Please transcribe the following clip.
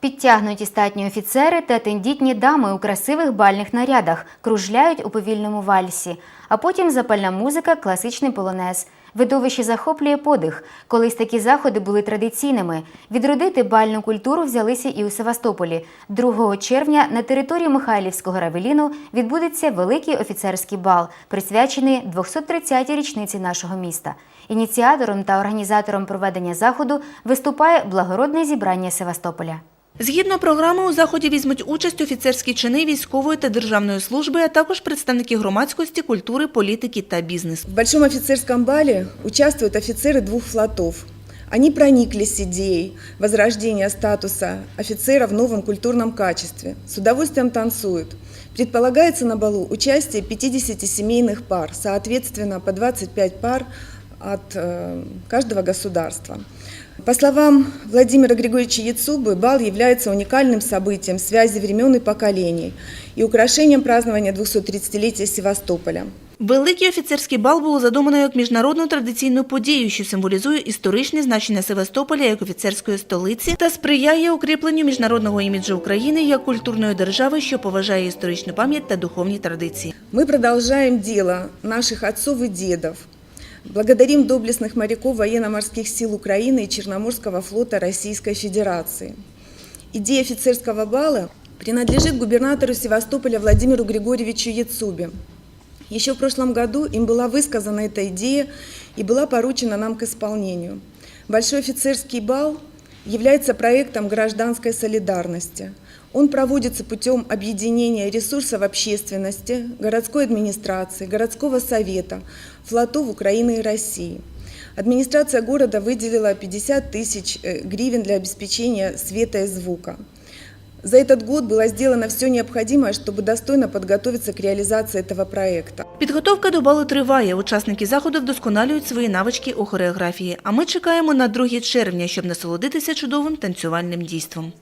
Підтягнуті статні офіцери та тендітні дами у красивих бальних нарядах кружляють у повільному вальсі, а потім запальна музика, класичний полонез. Видовище захоплює подих. Колись такі заходи були традиційними. Відродити бальну культуру взялися і у Севастополі. 2 червня на території Михайлівського равеліну відбудеться великий офіцерський бал, присвячений 230-й річниці нашого міста. Ініціатором та організатором проведення заходу виступає благородне зібрання Севастополя. Згідно програми, у заході візьмуть участь офіцерські чини військової та державної служби, а також представники громадськості, культури, політики та бізнесу. В Большом офицерском бале участвуют офицеры двух флотов. Они прониклись идеей возрождения статуса офицера в новом культурном качестве. С удовольствием танцуют. Предполагается на балу участие 50 семейных пар, соответственно, по 25 пар от э, каждого государства. По словам Владимира Григорьевича Яцубы, бал является уникальным событием связи времен и поколений и украшением празднования 230-летия Севастополя. Великий офіцерський бал було задумано як міжнародну традиційну подію, що символізує історичне значення Севастополя як офіцерської столиці та сприяє укріпленню міжнародного іміджу України як культурної держави, що поважає історичну пам'ять та духовні традиції. Мы продолжаем дело наших отцов и дедов. Благодарим доблестных моряков военно-морских сил Украины и Черноморского флота Российской Федерации. Идея офицерского бала принадлежит губернатору Севастополя Владимиру Григорьевичу Яцубе. Еще в прошлом году им была высказана эта идея и была поручена нам к исполнению. Большой офицерский бал является проектом гражданской солидарности. Он проводится путем объединения ресурсов общественности, городской администрации, городского совета, флотов Украины и России. Администрация города выделила 50 тысяч э, гривен для обеспечения света и звука. За этот год было сделано все необходимое, чтобы достойно подготовиться к реализации этого проекта. Підготовка до балу триває. Учасники заходу вдосконалюють свої навички у хореографії. А ми чекаємо на 2 червня, щоб насолодитися чудовим танцювальним дійством.